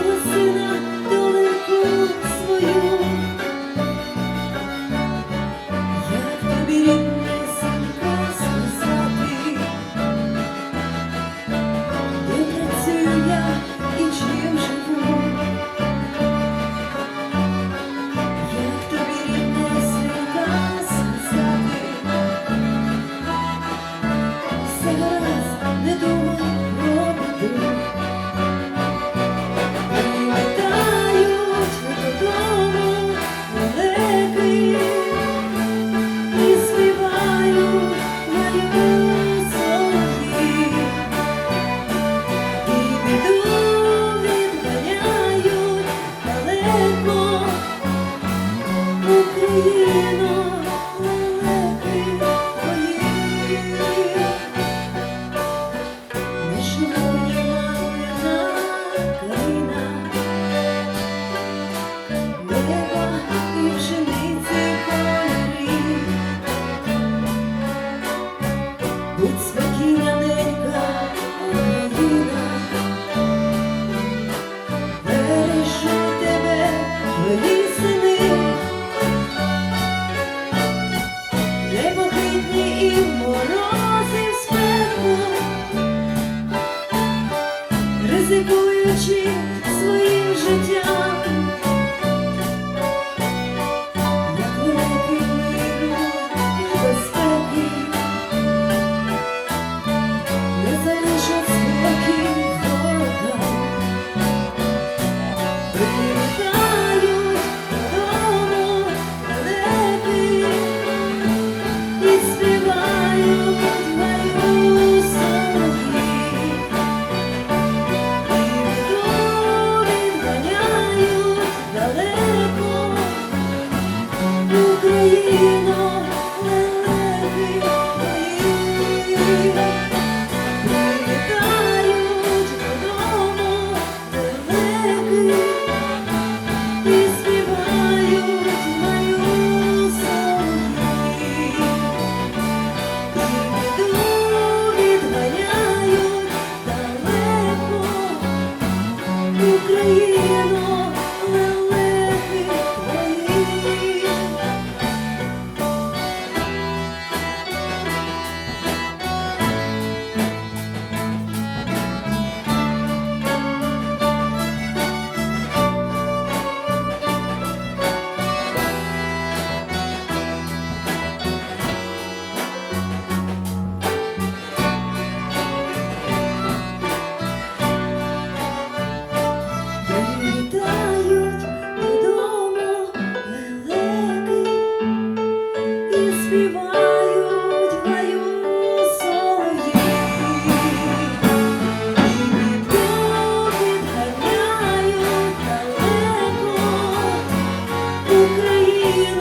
свого свою, як тобі рідний синько сказати, я і чим живу, як все гаразд не думай про. You. Літають додому лелеки і співають в гаю солов'ї. І Україну.